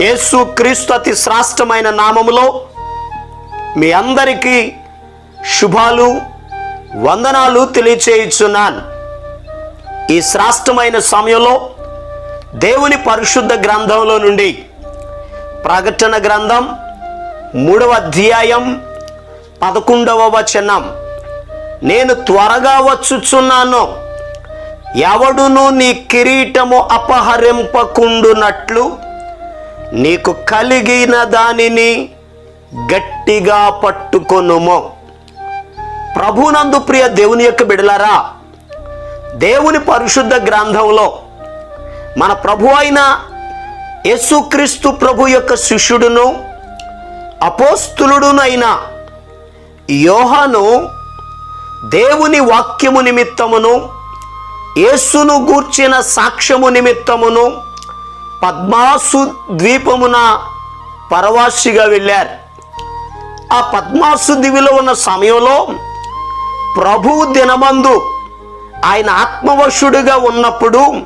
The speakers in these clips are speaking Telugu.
యేసు క్రీస్తు అతి శ్రాష్టమైన నామములో మీ అందరికీ శుభాలు వందనాలు తెలియచేయుచున్నాను. ఈ శ్రాష్టమైన సమయంలో దేవుని పరిశుద్ధ గ్రంథంలో నుండి ప్రకటన గ్రంథం మూడవ అధ్యాయం పదకొండవ వచనం. నేను త్వరగా వచ్చుచున్నాను ఎవడును నీ కిరీటము అపహరింపకుండునట్లు నీకు కలిగిన దానిని గట్టిగా పట్టుకొనుము. ప్రభునందు ప్రియ దేవుని యొక్క బిడలారా దేవుని పరిశుద్ధ గ్రంథంలో మన ప్రభు అయిన యేసుక్రీస్తు ప్రభు యొక్క శిష్యుడును అపోస్తులుడునైన యోహను దేవుని వాక్యము నిమిత్తమును యేసును గూర్చిన సాక్ష్యము నిమిత్తమును పద్మాసు ద్వీపమున పరవాసిగా వెళ్ళారు. ఆ పద్మాసు దివిలో ఉన్న సమయంలో ప్రభు దినమందు ఆయన ఆత్మవశుడిగా ఉన్నప్పుడు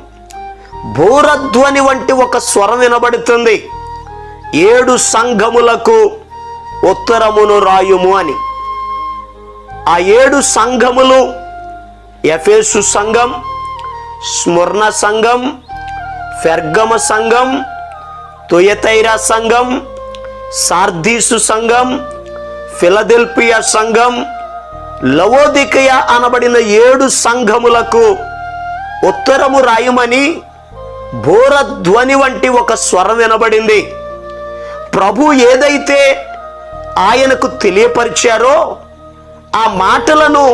భూరధ్వని వంటి ఒక స్వరం వినబడుతుంది. ఏడు సంఘములకు ఉత్తరమును రాయుము అని. ఆ ఏడు సంఘములు ఎఫేసు సంఘం స్మరణ సంఘం ఫెర్గమ సంఘం తుయతైరా సంఘం సార్దీసు సంఘం ఫిలదెల్పియా సంఘం లవోదికయ అనబడిన ఏడు సంఘములకు ఉత్తరము రాయమని భూరధ్వని వంటి ఒక స్వరం వినబడింది. ప్రభు ఏదైతే ఆయనకు తెలియపరిచారో ఆ మాటలను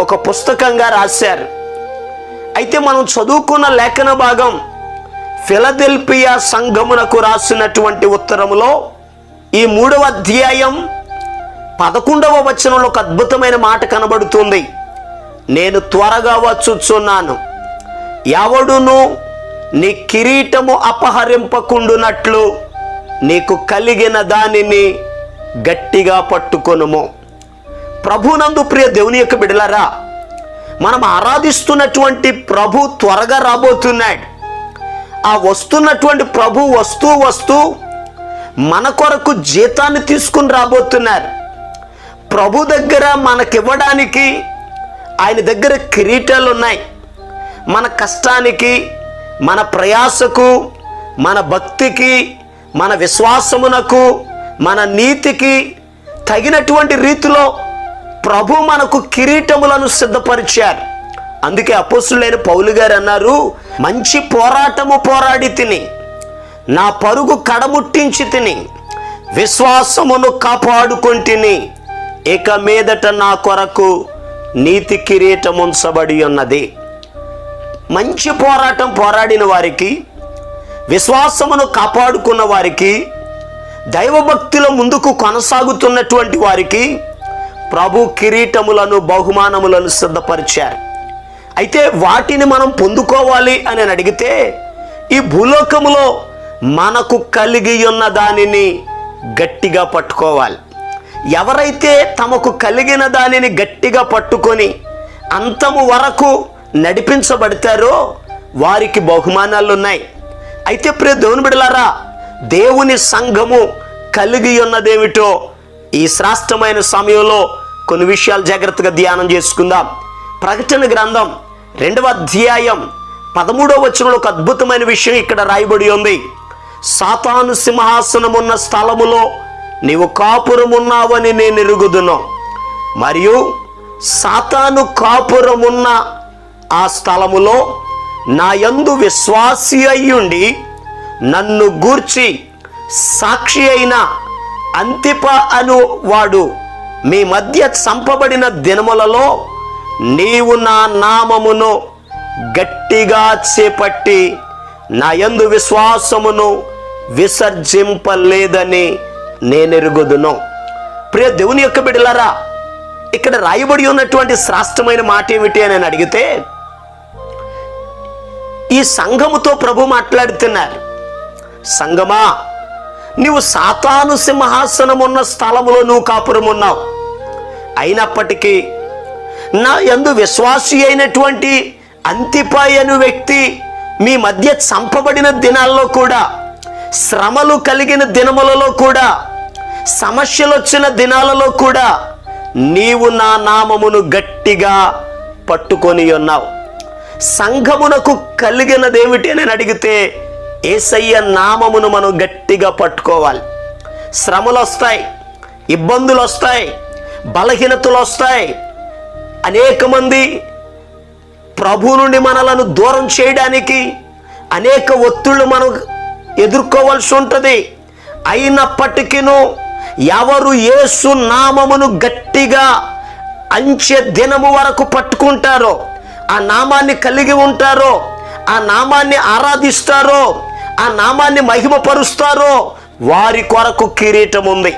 ఒక పుస్తకంగా రాశారు. అయితే మనం చదువుకున్న లేఖన భాగం ఫిలదెల్పియా సంఘమునకు రాసినటువంటి ఉత్తరములో ఈ మూడవ అధ్యాయం పదకొండవ వచనంలో ఒక అద్భుతమైన మాట కనబడుతుంది. నేను త్వరగా వచ్చుచున్నాను. ఎవడును నీ కిరీటము అపహరింపకుండునట్లు నీకు కలిగిన దానిని గట్టిగా పట్టుకొనుము. ప్రభునందు ప్రియ దేవుని యొక్క బిడలరా మనం ఆరాధిస్తున్నటువంటి ప్రభు త్వరగా రాబోతున్నాడు. ఆ వస్తున్నటువంటి ప్రభు వస్తూ వస్తూ మన కొరకు జీతాన్ని తీసుకుని రాబోతున్నారు. ప్రభు దగ్గర మనకివ్వడానికి ఆయన దగ్గర కిరీటాలు ఉన్నాయి. మన కష్టానికి మన ప్రయాసకు మన భక్తికి మన విశ్వాసమునకు మన నీతికి తగినటువంటి రీతిలో ప్రభు మనకు కిరీటములను సిద్ధపరిచారు అందుకే అపోసులైన పౌలు గారు అన్నారు మంచి పోరాటము పోరాడి తిని నా పరుగు కడముట్టించి తిని విశ్వాసమును కాపాడుకొంటిని ఇక మీదట నా కొరకు నీతి కిరీటం ఉంచబడి ఉన్నది. మంచి పోరాటం పోరాడిన వారికి విశ్వాసమును కాపాడుకున్న వారికి దైవభక్తిలో ముందుకు కొనసాగుతున్నటువంటి వారికి ప్రభు కిరీటములను బహుమానములను సిద్ధపరిచారు. అయితే వాటిని మనం పొందుకోవాలి అని అడిగితే ఈ భూలోకములో మనకు కలిగి ఉన్న దానిని గట్టిగా పట్టుకోవాలి. ఎవరైతే తమకు కలిగిన దానిని గట్టిగా పట్టుకొని అంతము వరకు నడిపించబడతారో వారికి బహుమానాలు ఉన్నాయి అయితే ప్రియ దేవుని బిడలారా దేవుని సంఘము కలిగి ఉన్నదేమిటో ఈ శ్రాష్టమైన సమయంలో కొన్ని విషయాలు జాగ్రత్తగా ధ్యానం చేసుకుందాం. ప్రకటన గ్రంథం రెండవ అధ్యాయం పదమూడవ వచనంలో ఒక అద్భుతమైన విషయం ఇక్కడ రాయబడి ఉంది. సాతాను సింహాసనం ఉన్న స్థలములో నీవు కాపురమున్నావని నేను ఎరుగుదును. మరియు సాతాను కాపురమున్న ఆ స్థలములో నా యందు విశ్వాసి అయ్యుండి నన్ను గూర్చి సాక్షి అయిన అంతిప అను వాడు మీ మధ్య చంపబడిన దినములలో నీవు నా నామమును గట్టిగా చేపట్టి నా యందు విశ్వాసమును విసర్జింపలేదని నేనెరుగుదును. ప్రియ దేవుని యొక్క బిడ్డలారా ఇక్కడ రాయబడి ఉన్నటువంటి శ్రాష్టమైన మాట ఏమిటి అని నేను అడిగితే ఈ సంఘముతో ప్రభు మాట్లాడుతున్నారు. సంగమా నీవు సాతాను సింహాసనం ఉన్న స్థలములో నువ్వు కాపురం ఉన్నావు అయినప్పటికీ నా యందు విశ్వాసి అయినటువంటి అంతిపాయను అను వ్యక్తి మీ మధ్య చంపబడిన దినాల్లో కూడా శ్రమలు కలిగిన దినములలో కూడా సమస్యలు వచ్చిన దినాలలో కూడా నీవు నా నామమును గట్టిగా పట్టుకొని ఉన్నావు. సంఘమునకు కలిగినదేమిటి అని అడిగితే ఏసయ్య నామమును మనం గట్టిగా పట్టుకోవాలి. శ్రమలు వస్తాయి ఇబ్బందులు వస్తాయి బలహీనతలు వస్తాయి అనేక మంది ప్రభు నుండి మనలను దూరం చేయడానికి అనేక ఒత్తిళ్ళు మనం ఎదుర్కోవాల్సి ఉంటుంది. అయినప్పటికీను ఎవరు యేసు నామమును గట్టిగా అంచె దినము వరకు పట్టుకుంటారో ఆ నామాన్ని కలిగి ఉంటారో ఆ నామాన్ని ఆరాధిస్తారో ఆ నామాన్ని మహిమపరుస్తారో వారి కొరకు కిరీటం ఉంది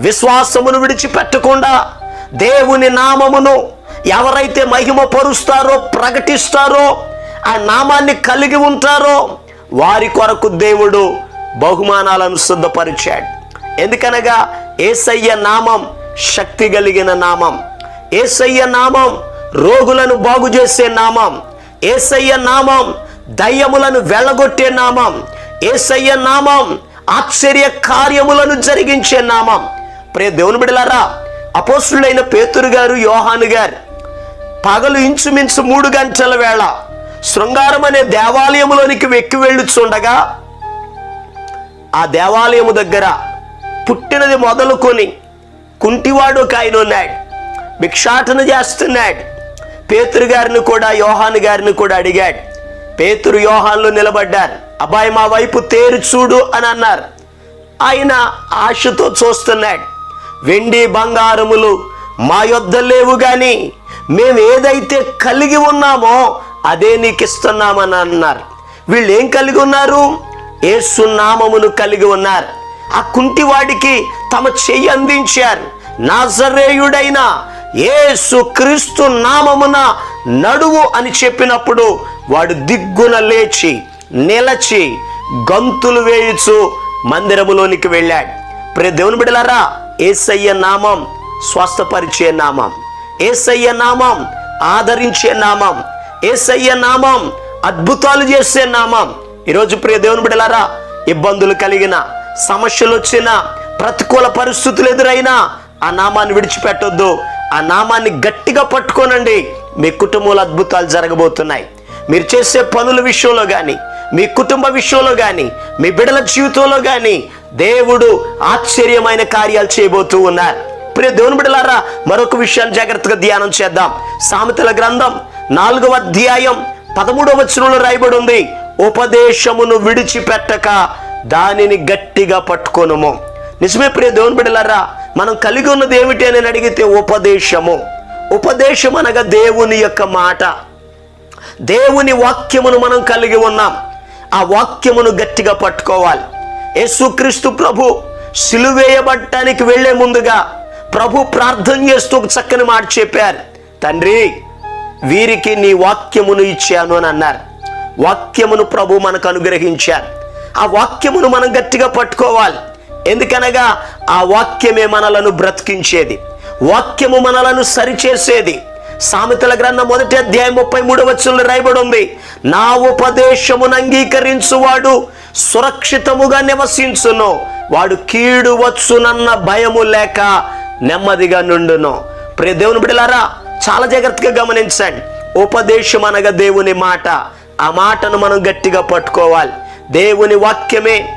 విశ్వాసమును విడిచిపెట్టకుండా దేవుని నామమును ఎవరైతే మహిమపరుస్తారో ప్రకటిస్తారో ఆ నామాన్ని కలిగి ఉంటారో వారి కొరకు దేవుడు బహుమానాలను సిద్ధపరిచాడు. ఎందుకనగా ఏసయ్య నామం శక్తి కలిగిన నామం. ఏసయ్య నామం రోగులను బాగు చేసే నామం. ఏసయ్య నామం దయ్యములను వెళ్ళగొట్టే నామం. ఏసయ్య నామం ఆశ్చర్య కార్యములను జరిగించే నామం. ప్రే దేవుని బిడలారా అపోసులైన పేతురు గారు యోహాను గారు పగలు ఇంచుమించు మూడు గంటల వేళ శృంగారం అనే దేవాలయంలోనికి వెక్కి వెళ్ళుచుండగా ఆ దేవాలయము దగ్గర పుట్టినది మొదలుకొని కుంటివాడు ఒక ఆయన ఉన్నాడు. భిక్షాటన చేస్తున్నాడు. పేతురు గారిని కూడా యోహాను గారిని కూడా అడిగాడు. పేతురు యోహాన్లు నిలబడ్డారు. అబ్బాయి మా వైపు తేరు చూడు అని అన్నారు. ఆయన ఆశతో చూస్తున్నాడు. వెండి బంగారములు మా యొద్ద లేవు గాని మేము ఏదైతే కలిగి ఉన్నామో అదే నీకు ఇస్తున్నామని అన్నారు. వీళ్ళు ఏం కలిగి ఉన్నారు? ఏసు నామమును కలిగి ఉన్నారు. ఆ కుంటివాడికి తమ చెయ్యి అందించారు. నాజరేయుడైన ఏసు క్రీస్తు నామమున నడువు అని చెప్పినప్పుడు వాడు దిగ్గున లేచి నిలచి గంతులు వేయుచు మందిరములోనికి వెళ్ళాడు. ప్రే దేవుని బిడలారా ఏసయ్య నామం స్వస్థపరిచే నామం. ఏసయ్య నామం ఆదరించే నామం. ఏసయ్య నామం అద్భుతాలు చేసే నామం. ఈరోజు ప్రియ దేవుని బిడలారా ఇబ్బందులు కలిగిన సమస్యలు వచ్చిన ప్రతికూల పరిస్థితులు ఎదురైనా ఆ నామాన్ని విడిచిపెట్టొద్దు. ఆ నామాన్ని గట్టిగా పట్టుకోనండి. మీ కుటుంబంలో అద్భుతాలు జరగబోతున్నాయి. మీరు చేసే పనుల విషయంలో కానీ మీ కుటుంబ విషయంలో కానీ మీ బిడల జీవితంలో కానీ దేవుడు ఆశ్చర్యమైన కార్యాలు చేయబోతూ ఉన్నారు. ప్రియ దేవుని బిడలారా మరొక విషయాన్ని జాగ్రత్తగా ధ్యానం చేద్దాం. సామెతల గ్రంథం నాలుగవ అధ్యాయం పదమూడవ వచనంలో రాయబడి ఉంది ఉపదేశమును విడిచిపెట్టక దానిని గట్టిగా పట్టుకోనుము. నిజమే ప్రియ దేవుని బిడలారా మనం కలిగి ఉన్నది ఏమిటి అని అడిగితే ఉపదేశము. ఉపదేశం అనగా దేవుని యొక్క మాట. దేవుని వాక్యమును మనం కలిగి ఉన్నాం. ఆ వాక్యమును గట్టిగా పట్టుకోవాలి. యేసుక్రీస్తు ప్రభు సిలువేయబట్టడానికి వెళ్ళే ముందుగా ప్రభు ప్రార్థన చేస్తూ ఒక చక్కని మాట చెప్పారు. తండ్రి వీరికి నీ వాక్యమును ఇచ్చాను అని అన్నారు. వాక్యమును ప్రభు మనకు అనుగ్రహించారు. ఆ వాక్యమును మనం గట్టిగా పట్టుకోవాలి. ఎందుకనగా ఆ వాక్యమే మనలను బ్రతికించేది. వాక్యము మనలను సరిచేసేది. సామెతల గ్రంథం మొదటి అధ్యాయం ముప్పై మూడవ వచనంలో రాయబడి ఉంది నా ఉపదేశమును అంగీకరించువాడు సురక్షితముగా నివసించును. వాడు కీడు వచ్చునన్న భయము లేక నెమ్మదిగా నుండును. ప్రియ దేవుని బిడలారా చాలా జాగ్రత్తగా గమనించండి. ఉపదేశం అనగా దేవుని మాట. ఆ మాటను మనం గట్టిగా పట్టుకోవాలి. దేవుని వాక్యమే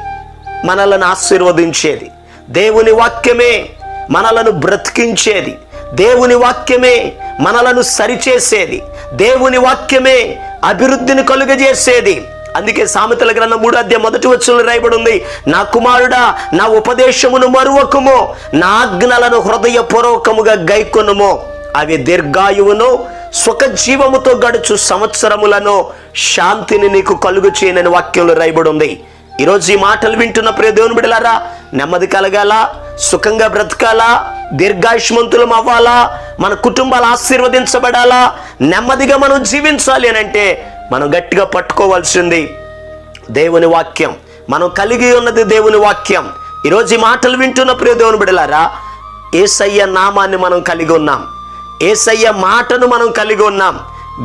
మనలను ఆశీర్వదించేది. దేవుని వాక్యమే మనలను బ్రతికించేది. దేవుని వాక్యమే మనలను సరిచేసేది. దేవుని వాక్యమే అభివృద్ధిని కలుగజేసేది. అందుకే సామెతల గ్రంథం మూడు అధ్యాయం మొదటి వచ్చులు రాయబడి ఉంది నా కుమారుడా నా ఉపదేశమును మరువకుము నా ఆజ్ఞలను హృదయపూర్వకముగా గైకొనుము. అవి దీర్ఘాయువును సుఖ జీవముతో గడుచు సంవత్సరములను శాంతిని నీకు కలుగు చేయనని వాక్యంలో రాయబడి ఉంది ఈరోజు ఈ మాటలు వింటున్న ప్రియ దేవుని బిడలారా నెమ్మది కలగాల? సుఖంగా బ్రతకాలా? దీర్ఘాయుష్మంతులం అవ్వాలా? మన కుటుంబాలు ఆశీర్వదించబడాలా? నెమ్మదిగా మనం జీవించాలి అని అంటే మనం గట్టిగా పట్టుకోవాల్సింది దేవుని వాక్యం. మనం కలిగి ఉన్నది దేవుని వాక్యం. ఈరోజు ఈ మాటలు వింటున్న ప్రియ దేవుని బిడలారా ఏసయ్య నామాన్ని మనం కలిగి ఉన్నాం. ఏసయ్య మాటను మనం కలిగి ఉన్నాం.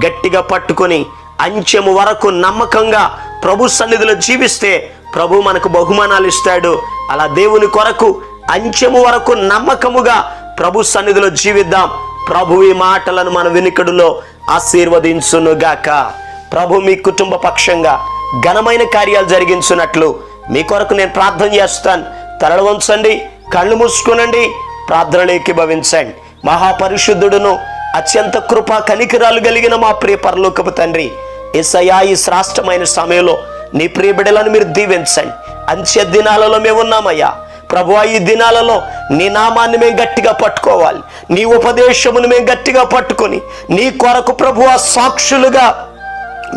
గట్టిగా పట్టుకొని అంచెము వరకు నమ్మకంగా ప్రభు సన్నిధిలో జీవిస్తే ప్రభు మనకు బహుమానాలు ఇస్తాడు. అలా దేవుని కొరకు అంచెము వరకు నమ్మకముగా ప్రభు సన్నిధిలో జీవిద్దాం. ప్రభు ఈ మాటలను మన వెనుకడులో ఆశీర్వదించునుగాక. ప్రభు మీ కుటుంబ పక్షంగా ఘనమైన కార్యాలు జరిగించున్నట్లు మీ కొరకు నేను ప్రార్థన చేస్తాను. తరలు వంచండి కళ్ళు మూసుకునండి ప్రార్థనలోకి భవించండి. మహాపరిశుద్ధుడును అత్యంత కృప కనికరాలు కలిగిన మా ప్రియ పరలోకపు తండ్రి ఎస్ఐయా ఈ శ్రాష్టమైన సమయంలో నీ ప్రియ బిడలను మీరు దీవించండి. అంత్య దినాలలో మేము ఉన్నామయ్యా. ప్రభు ఈ దినాలలో నీ నామాన్ని మేము గట్టిగా పట్టుకోవాలి. నీ ఉపదేశమును మేము గట్టిగా పట్టుకొని నీ కొరకు ప్రభు సాక్షులుగా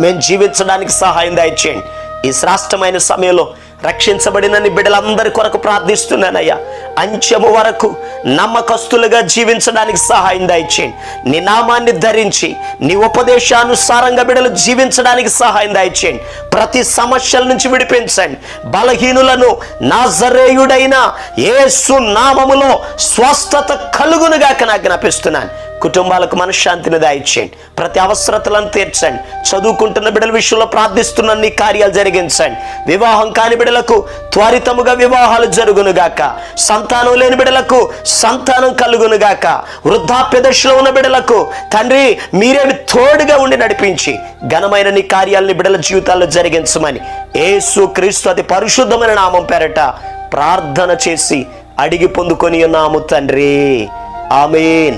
మేము జీవించడానికి సహాయం దయచేయండి. ఈ శ్రాష్టమైన సమయంలో రక్షించబడిన నీ బిడ్డలందరి కొరకు ప్రార్థిస్తున్నానయ్యా. అంచెము వరకు నమ్మకస్తులుగా జీవించడానికి సహాయం దయచేయండి నీ నామాన్ని ధరించి నీ ఉపదేశానుసారంగా బిడలు జీవించడానికి సహాయం దయచేయండి ప్రతి సమస్యల నుంచి విడిపించండి. బలహీనులను నాజరేయుడైన ఏసు నామములో స్వస్థత కలుగునుగాక నాకు జ్ఞాపిస్తున్నాను కుటుంబాలకు మనశ్శాంతిని దాయిచ్చేయండి ప్రతి అవసరతలను తీర్చండి. చదువుకుంటున్న బిడ్డల విషయంలో ప్రార్థిస్తున్న నీ కార్యాలు జరిగించండి. వివాహం కాని బిడ్డలకు త్వరితముగా వివాహాలు జరుగునుగాక. సంతానం లేని బిడ్డలకు సంతానం కలుగునుగాక. వృద్ధాప్య దశలో ఉన్న బిడ్డలకు తండ్రి మీరేమి తోడుగా ఉండి నడిపించి ఘనమైన నీ కార్యాలని బిడ్డల జీవితాల్లో జరిగించమని ఏసు క్రీస్తు అతి పరిశుద్ధమైన నామం పేరట ప్రార్థన చేసి అడిగి పొందుకొని ఉన్నాము తండ్రి. ఆమెన్.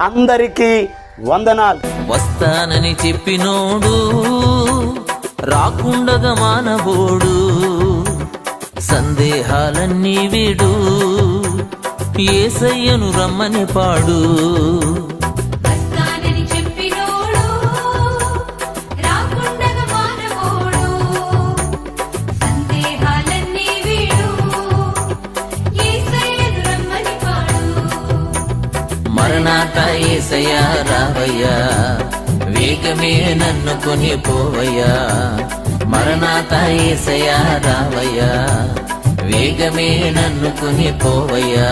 అందరికీ వందనాలు. వస్తానని చెప్పినోడు రాకుండగా మానవోడు సందేహాలన్నీ వీడు ఏసయ్యను రమ్మని పాడు. మరణాత ఏసయ్యా రావయ్యా. వేగమే నన్ను కొని పోవయ్యా మరణాత ఏసయ్యా రావయ్యా. వేగమే నన్ను కొని పోవయ్యా